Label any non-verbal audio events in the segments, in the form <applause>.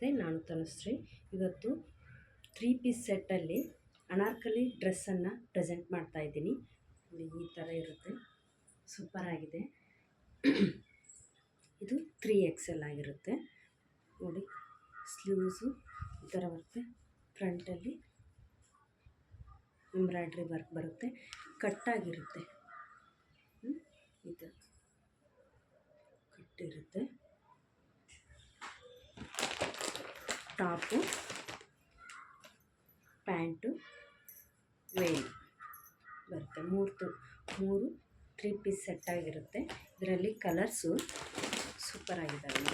ನಮಸ್ತೆ ನಾನು ತನುಶ್ರೀ ಇವತ್ತು ತ್ರೀ ಪೀಸ್ ಸೆಟ್ಟಲ್ಲಿ ಅನಾರ್ಕಲಿ ಡ್ರೆಸ್ಸನ್ನು ಪ್ರೆಸೆಂಟ್ ಮಾಡ್ತಾ ಇದ್ದೀನಿ. ನೋಡಿ, ಈ ಥರ ಇರುತ್ತೆ. ಸೂಪರ್ ಆಗಿದೆ. ಇದು ತ್ರೀ ಎಕ್ಸೆಲ್ ಆಗಿರುತ್ತೆ. ನೋಡಿ ಸ್ಲೀವ್ಸು ಈ ಥರ ಬರುತ್ತೆ. ಫ್ರಂಟಲ್ಲಿ ಎಂಬ್ರಾಯ್ಡ್ರಿ ವರ್ಕ್ ಬರುತ್ತೆ. ಕಟ್ಟಾಗಿರುತ್ತೆ? ಈ ಥರ ಕಟ್ಟಿರುತ್ತೆ ಟಾಪು, ಪ್ಯಾಂಟು ವೇಲ್ ಬರುತ್ತೆ. ಮೂರು ಮೂರು ತ್ರೀ ಪೀಸ್ ಸೆಟ್ ಆಗಿರುತ್ತೆ. ಇದರಲ್ಲಿ ಕಲರ್ಸು ಸೂಪರ್ ಆಗಿದ್ದಾವೆ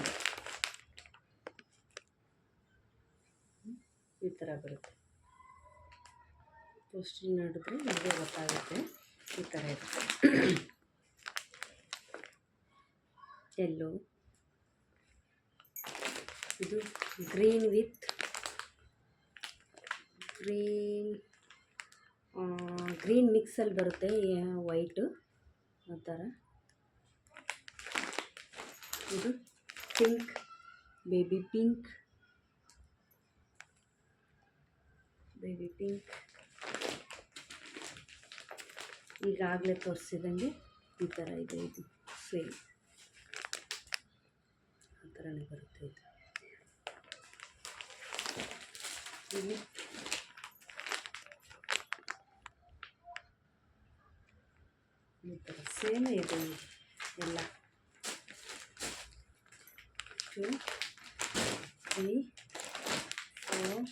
ಈ ಥರ ಬರುತ್ತೆ. ಪೋಸ್ಟ್ ನೋಡಿದ್ರೆ ನಿಮಗೆ ಗೊತ್ತಾಗುತ್ತೆ ಈ ಥರ ಇರುತ್ತೆ. <coughs> ಎಲ್ಲೋ ಇದು ಗ್ರೀನ್ ವಿತ್ ಗ್ರೀನ್ ಗ್ರೀನ್ ಮಿಕ್ಸಲ್ಲಿ ಬರುತ್ತೆ ವೈಟು ಆ ಥರ ಇದು pink, baby pink baby pink. ಈಗಾಗಲೇ ತೋರಿಸಿದಂಗೆ ಈ ಥರ ಇದೆ, ಇದು ಸೇಮ್. ಆ ಥರನೇ ಬರುತ್ತೆ ಇದು. ಇಲ್ಲಿ. ಈ ಥರ ಸೇಮೇ ಇದೆ ಎಲ್ಲ. Two three four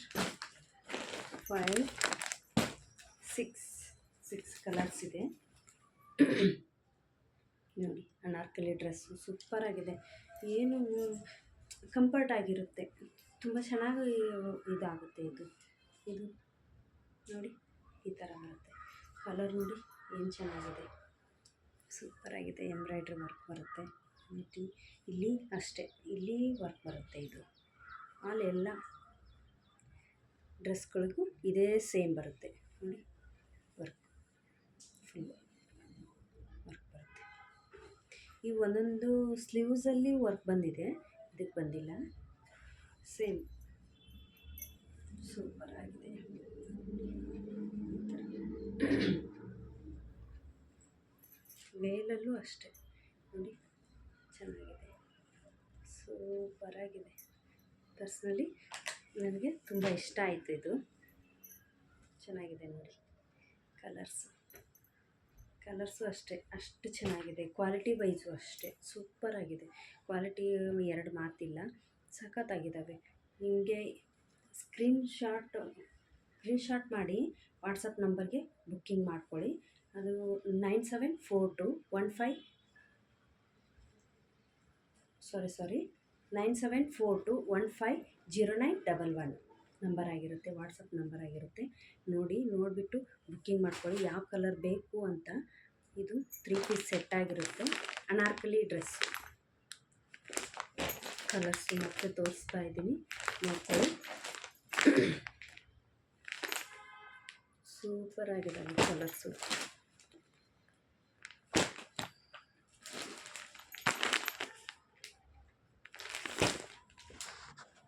five six six colours ಇದೆ. ನೋಡಿ, ಅನಾರ್ಕಲಿ ಡ್ರೆಸ್ಸು. ಸೂಪರಾಗಿದೆ ಏನು ಕಂಫರ್ಟ್ ಆಗಿರುತ್ತೆ. ತುಂಬ ಚೆನ್ನಾಗಿ ಇದಾಗುತ್ತೆ ಇದು. ಇದು ನೋಡಿ, ಈ ಥರ ಬರುತ್ತೆ. ಕಲರ್ ನೋಡಿ ಏನು ಚೆನ್ನಾಗಿದೆ. ಸೂಪರಾಗಿದೆ ಎಂಬ್ರಾಯ್ಡ್ರಿ ವರ್ಕ್ ಬರುತ್ತೆ. ಮತ್ತು ಇಲ್ಲಿ ಅಷ್ಟೇ, ಇಲ್ಲಿ ವರ್ಕ್ ಬರುತ್ತೆ ಇದು. ಆಲ್ ಎಲ್ಲ ಡ್ರೆಸ್ಗಳಿಗೂ ಇದೇ ಸೇಮ್ ಬರುತ್ತೆ. ನೋಡಿ ವರ್ಕ್ ಫುಲ್ ವರ್ಕ್ ಬರುತ್ತೆ. ಈ ಒಂದೊಂದು ಸ್ಲೀವ್ಸಲ್ಲಿ ವರ್ಕ್ ಬಂದಿದೆ. ಇದಕ್ಕೆ ಬಂದಿಲ್ಲ. ಸೇಮ್ ಸೂಪರ್ ಆಗಿದೆ ಮೇಲಲ್ಲೂ ಅಷ್ಟೇ. ನೋಡಿ, ಚೆನ್ನಾಗಿದೆ. ಸೂಪರ್ ಆಗಿದೆ. ಪರ್ಸ್ನಲಿ ನನಗೆ ತುಂಬ ಇಷ್ಟ ಆಯಿತು ಇದು. ಚೆನ್ನಾಗಿದೆ ನೋಡಿ. ಕಲರ್ಸು ಕಲರ್ಸು ಅಷ್ಟೇ. ಅಷ್ಟು ಚೆನ್ನಾಗಿದೆ. ಕ್ವಾಲಿಟಿ ವೈಸು ಅಷ್ಟೇ. ಸೂಪರ್ ಆಗಿದೆ. ಕ್ವಾಲಿಟಿ ಎರಡು ಮಾತಿಲ್ಲ. ಸಖತ್ತಾಗಿದ್ದಾವೆ. ನಿಮಗೆ ಸ್ಕ್ರೀನ್ ಶಾಟ್ ಸ್ಕ್ರೀನ್ ಶಾಟ್ ಮಾಡಿ ವಾಟ್ಸಪ್ ನಂಬರ್ಗೆ ಬುಕ್ಕಿಂಗ್ ಮಾಡ್ಕೊಳ್ಳಿ. ಅದು nine seven four two one five sorry sorry nine seven four two one five zero nine double one number ಆಗಿರುತ್ತೆ ವಾಟ್ಸಪ್ ನಂಬರ್ ಆಗಿರುತ್ತೆ. ನೋಡಿ, ನೋಡಿಬಿಟ್ಟು ಬುಕ್ಕಿಂಗ್ ಮಾಡ್ಕೊಳ್ಳಿ. ಯಾವ ಕಲರ್ ಬೇಕು ಅಂತ ಇದು ತ್ರೀ ಪೀಸ್ ಸೆಟ್ ಆಗಿರುತ್ತೆ. ಅನಾರ್ಕಲಿ ಡ್ರೆಸ್ ಕಲರ್ಸ್ ಮತ್ತೆ ತೋರಿಸ್ತಾ ಇದ್ದೀನಿ ನೋಡ್ಕೊಳ್ಳಿ ಸೂಪರ್ ಆಗಿದೆ ಕಲರ್ಸು